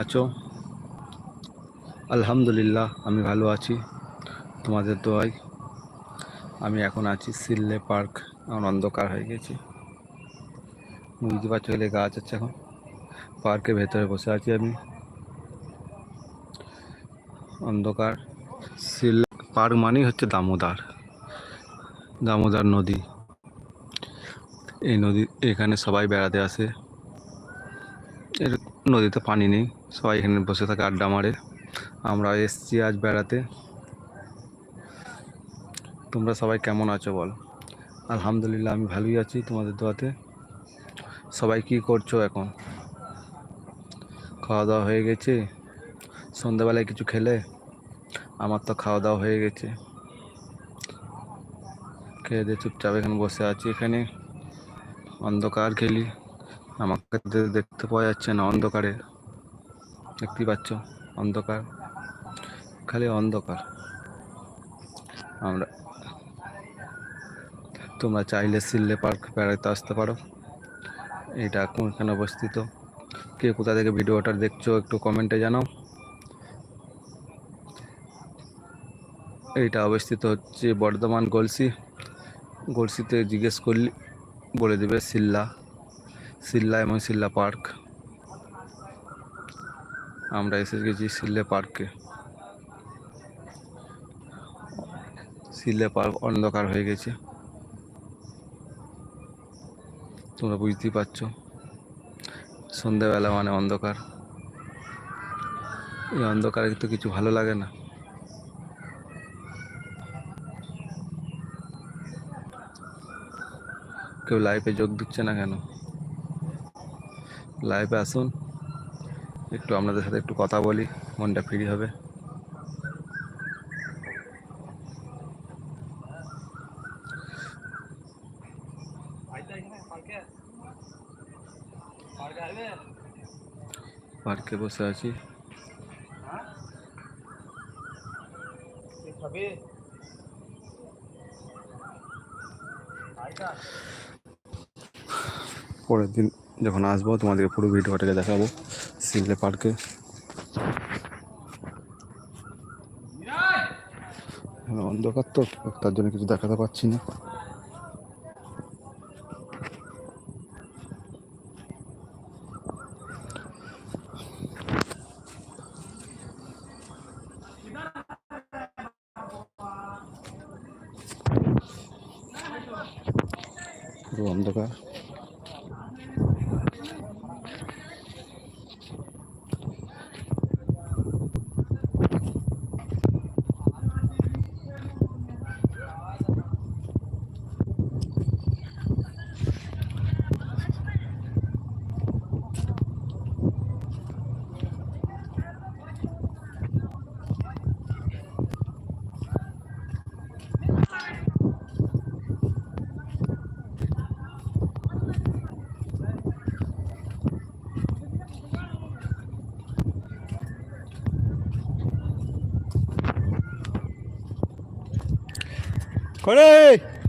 আছো? আলহামদুলিল্লাহ, আমি ভালো আছি। তোমাদের দোয়াই আমি এখন আছি সিল্লে পার্ক, এখন অন্ধকার হয়ে গেছে। বুঝতে পারছ, এলে গাছ আছে এখন। পার্কের ভেতরে বসে আছি আমি। অন্ধকার। সিল পার্ক মানেই হচ্ছে দামোদার। দামোদর নদী। এই নদী, এখানে সবাই বেড়াতে আসে। এর নদীতে পানি নেই। সবাই এখানে বসে থাকে আড্ডা মারে। আমরা এসছি আজ বেড়াতে। তোমরা সবাই কেমন আছো বল? আলহামদুলিল্লাহ, আমি ভালোই আছি তোমাদের দোয়াতে। সবাই কি করছ এখন? খাওয়া দাওয়া হয়ে গেছে? সন্ধ্যাবেলায় কিছু খেলে? আমার তো খাওয়া দাওয়া হয়ে গেছে। খেয়ে দিয়ে চুপচাপ এখানে বসে আছি। এখানে অন্ধকার খেলি। আমাকে দেখতে পাওয়া যাচ্ছে না, অন্ধকারে। দেখতেই পাচ্ছ, অন্ধকার। খালি অন্ধকার। আমরা তোমরা চাইলে সিল্লে পার্ক বেড়াতে আসতে পারো। এটা কোনখানে অবস্থিত। কে কোথা থেকে ভিডিওটা দেখছ একটু কমেন্টে জানাও। এইটা অবস্থিত হচ্ছে বর্ধমান গলসি। গলসিতে জিজ্ঞেস করলি বলে দেবে সিল্লা। সিল্লা এবং সিল্লা পার্ক। আমরা এসে গেছি সিল্লে পার্কে। সিল্লে পার্ক অন্ধকার হয়ে গেছে। তোমরা বুঝতেই পারছ। সন্ধ্যাবেলা মানে অন্ধকার। এই অন্ধকারে তো কিছু ভালো লাগে না। কেউ লাইফে যোগ দিচ্ছে না কেন? লাইভে আসুন। একটু আপনাদের সাথে একটু কথা বলি, মনটা ফ্রি হবে। পার্কে বসে আছি। পরের দিন যখন আসব, তোমাদেরকে পুরো ভিডিওটাকে দেখাবো সিললে পার্কে। অন্ধকার তো, তার জন্য কিছু দেখাতে পাচ্ছি না। অন্ধকার। ¡Corre!